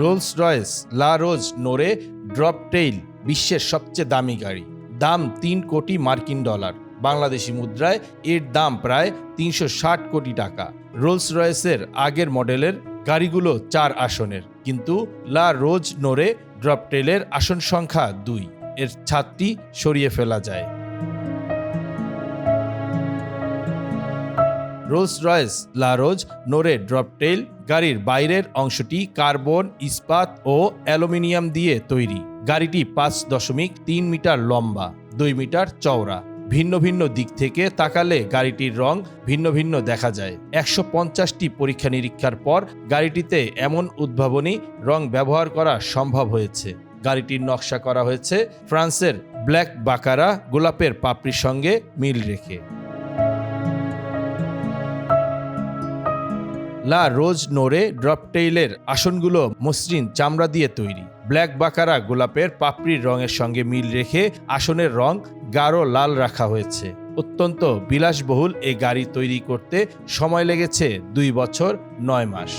Rolls Royce লা রোজ নোরে drop tail বিশ্বের সবচেয়ে দামি গাড়ি। দাম তিন কোটি মার্কিন ডলার। বাংলাদেশি মুদ্রায় এর দাম প্রায় তিনশো ষাট কোটি টাকা। রোলস রয়েসের আগের মডেলের গাড়িগুলো চার আসনের, কিন্তু লা রোজ নোরে ড্রপ টেইলের আসন সংখ্যা দুই। এর ছাদটি সরিয়ে ফেলা যায়। রোলস রয়েস, লারোজ, নোরে ড্রপটেল গাড়ির বাইরের অংশটি কার্বন, ইস্পাত ও অ্যালুমিনিয়াম দিয়ে তৈরি। গাড়িটি পাঁচ দশমিক তিন মিটার লম্বা, দুই মিটার চওড়া। ভিন্ন ভিন্ন দিক থেকে তাকালে গাড়িটির রং ভিন্ন ভিন্ন দেখা যায়। একশো পঞ্চাশটি পরীক্ষা নিরীক্ষার পর গাড়িটিতে এমন উদ্ভাবনী রং ব্যবহার করা সম্ভব হয়েছে। গাড়িটির নকশা করা হয়েছে ফ্রান্সের ব্ল্যাক বাকারা গোলাপের পাপড়ির সঙ্গে মিল রেখে। লা রোজ নোরে ড্রপটেইলের আসনগুলো মসৃণ চামড়া দিয়ে তৈরি। ব্ল্যাক বাকারা গোলাপের পাপড়ির রঙের সঙ্গে মিল রেখে আসনের রং গাঢ় লাল রাখা হয়েছে। অত্যন্ত বিলাসবহুল এই গাড়ি তৈরি করতে সময় লেগেছে দুই বছর, নয় মাস।